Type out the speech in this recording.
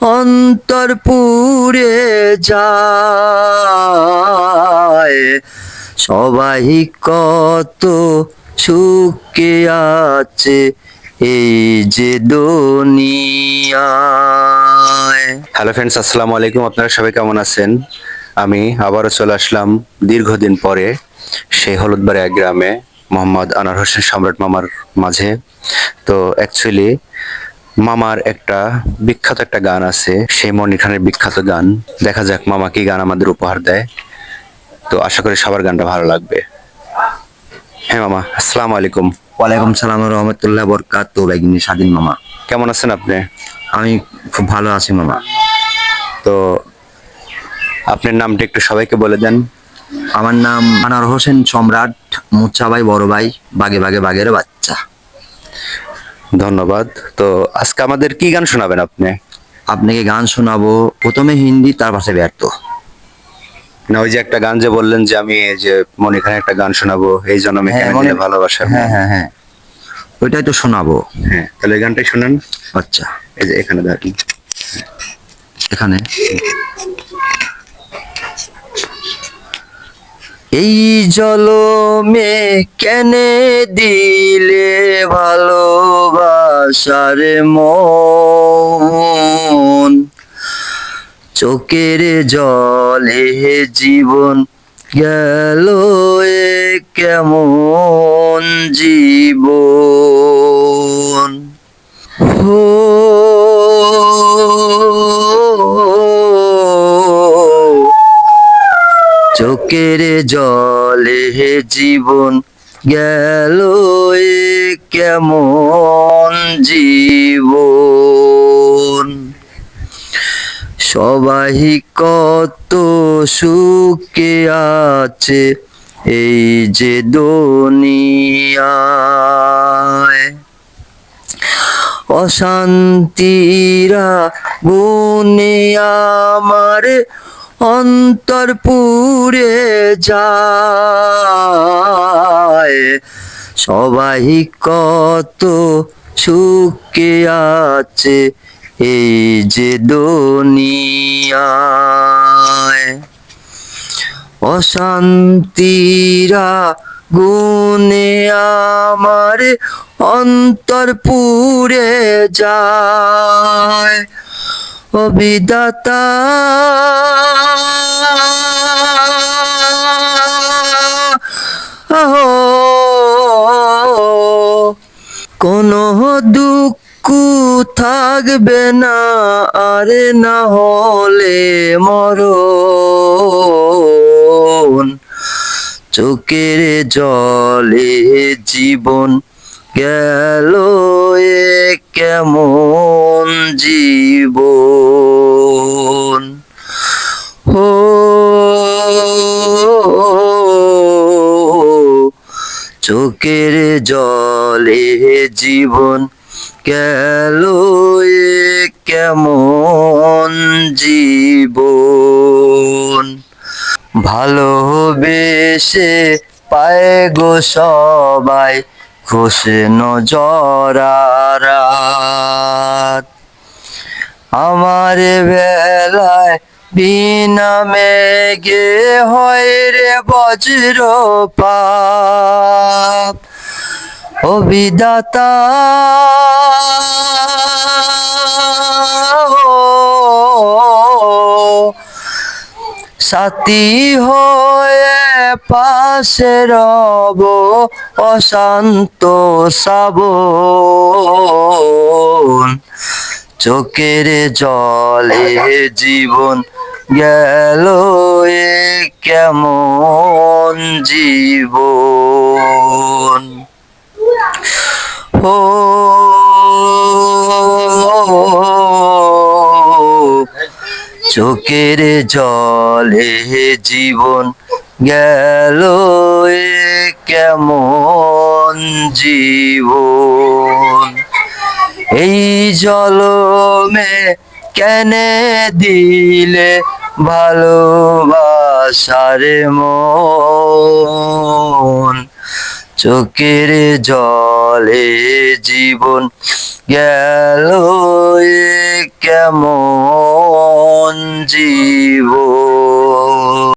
অন্তর পুড়ে যায়। সবাই কত সুখে আছে এই যে দুনিয়ায়। হ্যালো ফ্রেন্ডস আসসালামু আলাইকুম। আপনারা সবাই কেমন আছেন? আমি আবারও চলে আসলাম দীর্ঘদিন পরে সেই হলুদবাড়ি এক গ্রামে মোহাম্মদ আনার হোসেন সম্রাট মামার মাঝে। তো অ্যাকচুয়ালি মামার একটা বিখ্যাত একটা গান আছে সেই মনির খানের বিখ্যাত গান। দেখা যাক মামা কি গান আমাদের উপহার দেয়। তো আশা করি সবার গানটা ভালো লাগবে। হ্যাঁ মামা আসসালামু আলাইকুম। ওয়ালাইকুম সালাম রহমতুল্লাহ বরকাত বেগিনী স্বাধীন মামা। কেমন আছেন আপনি? আমি খুব ভালো আছি মামা। তো আপনার নামটা একটু সবাইকে বলে দেন। আমার নাম আনার হোসেন সম্রাট মুচ্ছা ভাই বড় ভাই বাগে বাগে বাগের বাচ্চা। ধন্যবাদ। তো আজকে আমাদের কি গান শোনাবেন আপনি? আপনাকে গান শোনাবো? প্রথমে হিন্দি তার পাশে ব্যর্থ। না ওই যে একটা গান যে বললেন যে আমি এই যে মনে এখানে একটা গান শোনাবো এই জন্য আমি হ্যাঁ, মনে- ভালোবাসা। হ্যাঁ হ্যাঁ হ্যাঁ। ওইটাই তো শোনাবো। হ্যাঁ তাহলে এই গানটাই শোনান। আচ্ছা। এই যে এখানে দেখেন এখানে। এই জলমে কেনে দিলে ভালোবাসার মন। চোখের জলে জীবন গেল এ কেমন জীবন? হো, চোখের জলে জীবন গেল এ কেমন জীবন। সবাই কত সুখে আছে এই যে দুনিয়ায়। অশান্তিরা গুনে আমার অন্তর পুড়ে যায়। সবাই কত সুখে আছে এই যে দুনিয়ায়। অশান্তিরা গুনে আমার অন্তর পুড়ে যায়। অবিদাতা দুঃখ থাকবে না, আরে না হলে মরণ। চোখের জলে জীবন গেল এ কেমন জীবন? হো চোখের জলে জীবন গেল কেমন জীবন? ভালোবেসে পায় গো সবাই খুশি নজরারাত আমার বেলায় বিনা মেঘে হয় রে বজ্র পাপ। অবিদাতা সাথী হয়ে পাশে রব অশান্ত শ্রাবণ। চোখের জলে জীবন গেল এ কেমন জীবন? ও, চোখের জলে জীবন গেল এ কেমন জীবন? এই জল জলমে কেনে দিলে ভালোবাসার মন? চোখের জলে জীবন গেল কেমন জীবন?